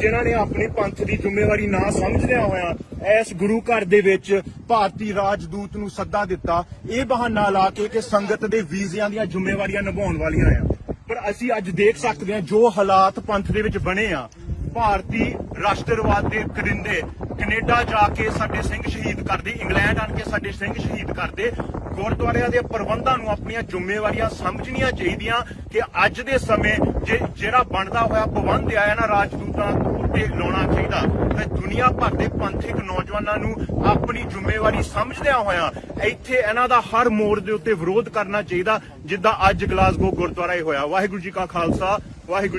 ਜਿਨ੍ਹਾਂ ਨੇ ਆਪਣੀ ਪੰਥ ਦੀ ਜ਼ਿੰਮੇਵਾਰੀ ਨਾ ਸਮਝਦਿਆਂ ਹੋਇਆਂ ਇਸ ਗੁਰੂ ਘਰ ਦੇ ਵਿੱਚ ਭਾਰਤੀ ਰਾਜਦੂਤ ਨੂੰ ਸੱਦਾ ਦਿੱਤਾ, ਇਹ ਬਹਾਨਾ ਲਾ ਕੇ ਕਿ ਸੰਗਤ ਦੇ ਵੀਜ਼ਿਆਂ ਦੀਆਂ ਜ਼ਿੰਮੇਵਾਰੀਆਂ ਨਿਭਾਉਣ ਵਾਲੀਆਂ ਆ। ਪਰ ਅਸੀਂ ਅੱਜ ਦੇਖ ਸਕਦੇ ਹਾਂ ਜੋ ਹਾਲਾਤ ਪੰਥ ਦੇ ਵਿੱਚ ਬਣੇ ਆ ਭਾਰਤੀ ਰਾਸ਼ਟਰਵਾਦ ਦੇ ਕਰਿੰਦੇ ਕੈਨੇਡਾ ਜਾ ਕੇ ਸਾਡੇ ਸਿੰਘ ਸ਼ਹੀਦ ਕਰਦੇ, ਇੰਗਲੈਂਡ ਆਣ ਕੇ ਸਾਡੇ ਸਿੰਘ ਸ਼ਹੀਦ ਕਰਦੇ, ਗੁਰਦੁਆਰਿਆਂ ਦੇ ਪ੍ਰਬੰਧਾਂ ਨੂੰ ਆਪਣੀਆਂ ਜ਼ਿੰਮੇਵਾਰੀਆਂ ਸਮਝਣੀਆਂ ਚਾਹੀਦੀਆਂ ਕਿ ਅੱਜ ਦੇ ਸਮੇਂ ਜਿਹੜਾ ਬਣਦਾ ਹੋਇਆ ਪ੍ਰਬੰਧ ਆਇਆ ਨਾ ਰਾਜਦੂਤਾਂ ਉੱਤੇ ਲਾਉਣਾ ਚਾਹੀਦਾ, ਤੇ ਦੁਨੀਆ ਭਰ ਦੇ ਪੰਥਿਕ ਨੌਜਵਾਨਾਂ ਨੂੰ ਆਪਣੀ ਜ਼ਿੰਮੇਵਾਰੀ ਸਮਝਦਿਆਂ ਹੋਇਆਂ ਇੱਥੇ ਇਹਨਾਂ ਦਾ ਹਰ ਮੋੜ ਦੇ ਉੱਤੇ ਵਿਰੋਧ ਕਰਨਾ ਚਾਹੀਦਾ, ਜਿੱਦਾਂ ਅੱਜ ਗਲਾਸਗੋ ਗੁਰਦੁਆਰਾ ਹੀ ਹੋਇਆ। ਵਾਹਿਗੁਰੂ ਜੀ ਕਾ ਖਾਲਸਾ, ਵਾਹਿਗੁਰੂ